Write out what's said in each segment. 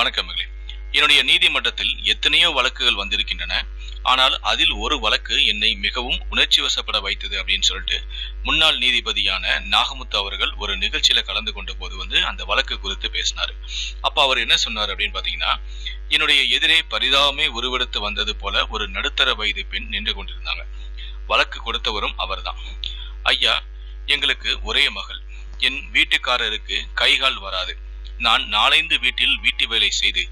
வணக்கம் மகளே. என்னுடைய நீதிமன்றத்தில் எத்தனையோ வழக்குகள் வந்திருக்கின்றன. ஆனால் அதில் ஒரு வழக்கு என்னை மிகவும் உணர்ச்சி வசப்பட வைத்தது அப்படின்னு சொல்லிட்டு முன்னாள் நீதிபதியான நாகமுத்து அவர்கள் ஒரு நிகழ்ச்சியில கலந்து கொண்ட போது வந்து அந்த வழக்கு குறித்து பேசினாரு. அப்ப அவர் என்ன சொன்னார் அப்படின்னு பாத்தீங்கன்னா என்னுடைய எதிரே பரிதாபமே உருவெடுத்து வந்தது போல ஒரு நடுத்தர வயது பெண் நின்று கொண்டிருந்தாங்க. வழக்கு கொடுத்தவரும் அவர்தான். ஐயா எங்களுக்கு ஒரே மகள். என் வீட்டுக்காரருக்கு கைகால் வராது. நான் நாளைந்து வீட்டில் வீட்டு வேலை செய்து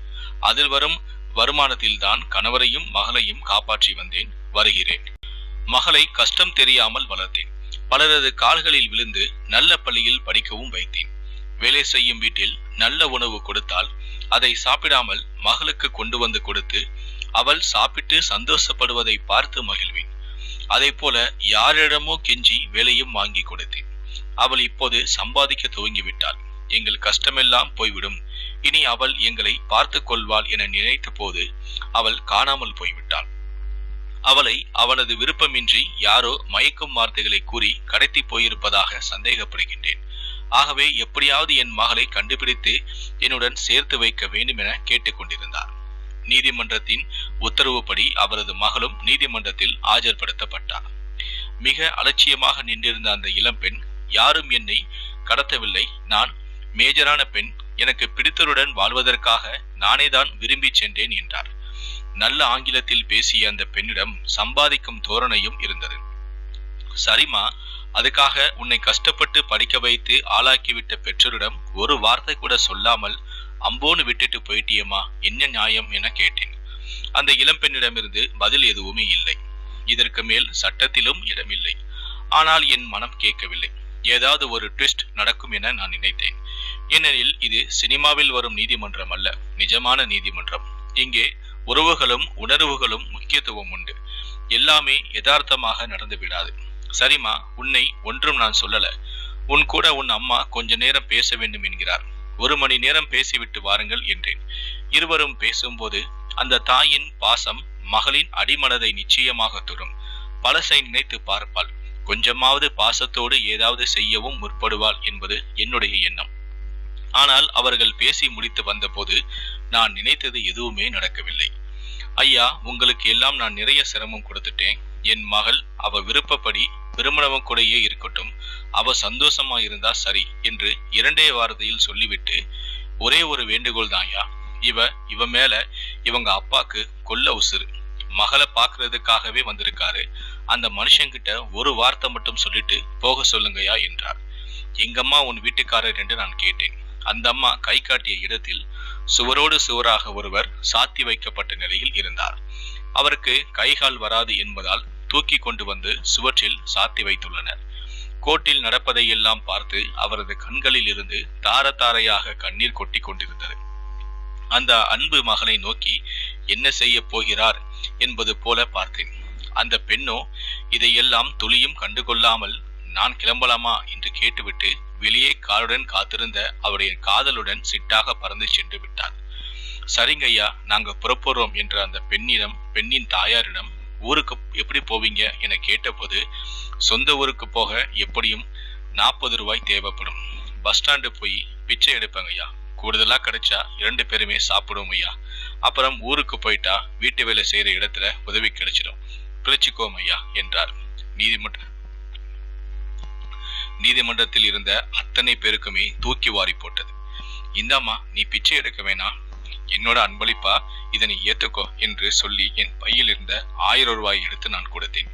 அதில் வரும் வருமானத்தில் தான் கணவரையும் மகளையும் காப்பாற்றி வந்தேன் வருகிறேன். மகளை கஷ்டம் தெரியாமல் வளர்த்தேன். பலரது கால்களில் விழுந்து நல்ல பள்ளியில் படிக்கவும் வைத்தேன். வேலை செய்யும் வீட்டில் நல்ல உணவு கொடுத்தால் அதை சாப்பிடாமல் மகளுக்கு கொண்டு வந்து கொடுத்து அவள் சாப்பிட்டு சந்தோஷப்படுவதை பார்த்து மகிழ்வேன். அதை போல யாரிடமோ கெஞ்சி வேலையும் வாங்கி கொடுத்தேன். அவள் இப்போது சம்பாதிக்க துவங்கிவிட்டாள். எங்கள் கஷ்டமெல்லாம் போய்விடும். இனி அவள் எங்களை பார்த்து கொள்வாள் என நினைத்த போது அவள் காணாமல் போய்விட்டாள். அவளை அவளது விருப்பமின்றி யாரோ மயக்கும் வார்த்தைகளை கூறி கடத்தி போயிருப்பதாக சந்தேகப்படுகின்றேன். ஆகவே எப்படியாவது என் மகளை கண்டுபிடித்து என்னுடன் சேர்த்து வைக்க வேண்டும் என கேட்டுக்கொண்டிருந்தார். நீதிமன்றத்தின் உத்தரவுப்படி அவரது மகளும் நீதிமன்றத்தில் ஆஜர்படுத்தப்பட்டார். மிக அலட்சியமாக நின்றிருந்த அந்த இளம்பெண் யாரும் என்னை கடத்தவில்லை. நான் மேஜரான பெண் எனக்கு பிடித்தருடன் வாழ்வதற்காக நானே தான் விரும்பி சென்றேன் என்றார். நல்ல ஆங்கிலத்தில் பேசிய அந்த பெண்ணிடம் சம்பாதிக்கும் தோரணையும் இருந்தது. சரிமா அதுக்காக உன்னை கஷ்டப்பட்டு படிக்க வைத்து ஆளாக்கிவிட்ட பெற்றோரிடம் ஒரு வார்த்தை கூட சொல்லாமல் அம்போன்னு விட்டுட்டு போயிட்டியம்மா என்ன நியாயம் என கேட்டேன். அந்த இளம்பெண்ணிடமிருந்து பதில் எதுவுமே இல்லை. இதற்கு மேல் சட்டத்திலும் இடமில்லை. ஆனால் என் மனம் கேட்கவில்லை. ஏதாவது ஒரு ட்விஸ்ட் நடக்கும் என நான் நினைத்தேன். ஏனெனில் இது சினிமாவில் வரும் நீதிமன்றம் அல்ல நிஜமான நீதிமன்றம். இங்கே உறவுகளும் உணர்வுகளும் முக்கியத்துவம் உண்டு. எல்லாமே யதார்த்தமாக நடந்து விடாது. சரிமா உன்னை ஒன்றும் நான் சொல்லல. உன் கூட உன் அம்மா கொஞ்ச நேரம் பேச வேண்டும் என்கிறார். ஒரு மணி நேரம் பேசிவிட்டு வாருங்கள் என்றேன். இருவரும் பேசும்போது அந்த தாயின் பாசம் மகளின் அடிமனதை நிச்சயமாக தொடும் பழசை நினைத்து பார்ப்பாள். கொஞ்சமாவது பாசத்தோடு ஏதாவது செய்யவும் முற்படுவாள் என்பது என்னுடைய எண்ணம். ஆனால் அவர்கள் பேசி முடித்து வந்தபோது நான் நினைத்தது எதுவுமே நடக்கவில்லை. ஐயா உங்களுக்கு எல்லாம் நான் நிறைய சிரமம் கொடுத்துட்டேன். என் மகள் அவ விருப்பப்படி திருமணம் கூடயே இருக்கட்டும். அவ சந்தோஷமா இருந்தா சரி என்று இரண்டே வாரத்தையில் சொல்லிவிட்டு ஒரே ஒரு வேண்டுகோள் தான்யா இவ இவ மேல இவங்க அப்பாக்கு கொல்ல உசுறு. மகளை பாக்குறதுக்காகவே வந்திருக்காரு. அந்த மனுஷங்கிட்ட ஒரு வார்த்தை மட்டும் சொல்லிட்டு போக சொல்லுங்கயா என்றார். எங்கம்மா உன் வீட்டுக்காரர்? என்று நான் கேட்டேன். அந்த அம்மா கை காட்டிய இடத்தில் சுவரோடு சுவராக ஒருவர் சாத்தி வைக்கப்பட்ட நிலையில் இருந்தார். அவருக்கு கைகால் வராது என்பதால் தூக்கி கொண்டு வந்து சுவற்றில் சாத்தி வைத்துள்ளனர். கோட்டில் நடப்பதையெல்லாம் பார்த்து அவரது கண்களில் இருந்து தார தாரையாக கண்ணீர் கொட்டி கொண்டிருந்தது. அந்த அன்பு மகனை நோக்கி என்ன செய்ய போகிறார்? என்பது போல பார்த்தேன். அந்த பெண்ணோ இதையெல்லாம் துளியும் கண்டுகொள்ளாமல் நான் கிளம்பலாமா? என்று கேட்டுவிட்டு வெளியே காருடன் காத்திருந்த அவருடைய காதலுடன் சிட்டாக பறந்து சென்று விட்டார். சரிங்கய்யா நாங்க புறப்படுறோம் என்ற அந்த பெண்ணிடம் பெண்ணின் தாயாரிடம் ஊருக்கு எப்படி போவீங்க? என கேட்டபோது சொந்த ஊருக்கு போக எப்படியும் நாற்பது ரூபாய் தேவைப்படும். பஸ் ஸ்டாண்டு போய் பிச்சை எடுப்பாங்க ஐயா கூடுதலா கிடைச்சா இரண்டு பேருமே சாப்பிடுவோம் ஐயா. அப்புறம் ஊருக்கு போயிட்டா வீட்டு வேலை செய்யற இடத்துல உதவி கிடைச்சிடும். பிழைச்சிக்கோம் ஐயா என்றார். நீதிமன்ற நீதிமன்றத்தில் இருந்த அத்தனை பேருக்குமே தூக்கி வாரி போட்டது. இந்தாம்மா நீ பிச்சை எடுக்க வேணாம். என்னோட அன்பளிப்பா இதனை ஏத்துக்கோ என்று சொல்லி என் பையில் இருந்த ஆயிரம் ரூபாய் எடுத்து நான் கொடுத்தேன்.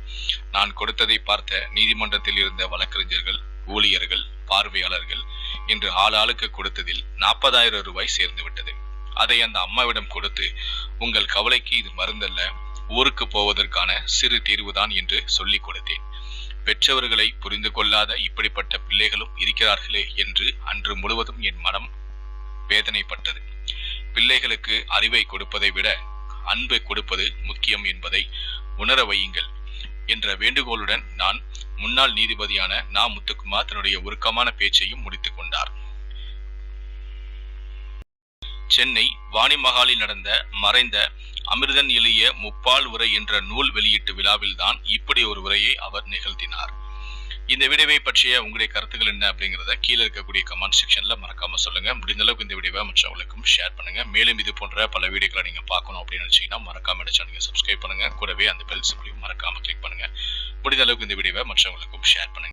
நான் கொடுத்ததை பார்த்த நீதிமன்றத்தில் இருந்த வழக்கறிஞர்கள் ஊழியர்கள் பார்வையாளர்கள் என்று ஆளாளுக்கு கொடுத்ததில் நாற்பதாயிரம் ரூபாய் சேர்ந்து விட்டது. அதை அந்த அம்மாவிடம் கொடுத்து உங்கள் கவலைக்கு இது மருந்தல்ல. ஊருக்கு போவதற்கான சிறு தீர்வுதான் என்று சொல்லிக் கொடுத்தேன். பெற்றவர்களை புரிந்து கொள்ளாத இப்படிப்பட்ட பிள்ளைகளும் இருக்கிறார்களே என்று அன்று முழுவதும் என் மனம் வேதனைப்பட்டது. பிள்ளைகளுக்கு அறிவை கொடுப்பதை விட அன்பை கொடுப்பது முக்கியம் என்பதை உணர வையுங்கள் என்ற வேண்டுகோளுடன் நான் முன்னாள் நீதிபதியான நா முத்துக்குமார் தன்னுடைய உருக்கமான பேச்சையும் முடித்துக் கொண்டார். சென்னை வாணிமகாலில் நடந்த மறைந்த அமிர்தன் எளிய முப்பால் உரை என்ற நூல் வெளியீட்டு விழாவில்தான் இப்படி ஒரு உரையை அவர் நிகழ்த்தினார். இந்த வீடியோவை பற்றிய உங்களுடைய கருத்துக்கள் என்ன அப்படிங்கிறத கீழே இருக்கக்கூடிய கமெண்ட் செக்ஷன்ல மறக்காம சொல்லுங்க. முடிந்த அளவுக்கு இந்த வீடியோவை மற்றவங்களுக்கும் ஷேர் பண்ணுங்க. மேலும் இது போன்ற பல வீடியோக்களை நீங்க பார்க்கணும் அப்படின்னு நினைச்சீங்கன்னா மறக்காம சேனலுக்கு சப்ஸ்கிரைப் பண்ணுங்க. கூடவே அந்த பெல் சிம்பிளையும் மறக்காம கிளிக் பண்ணுங்க. முடிந்த அளவுக்கு இந்த வீடியோவை மற்றவங்களுக்கும் ஷேர் பண்ணுங்க.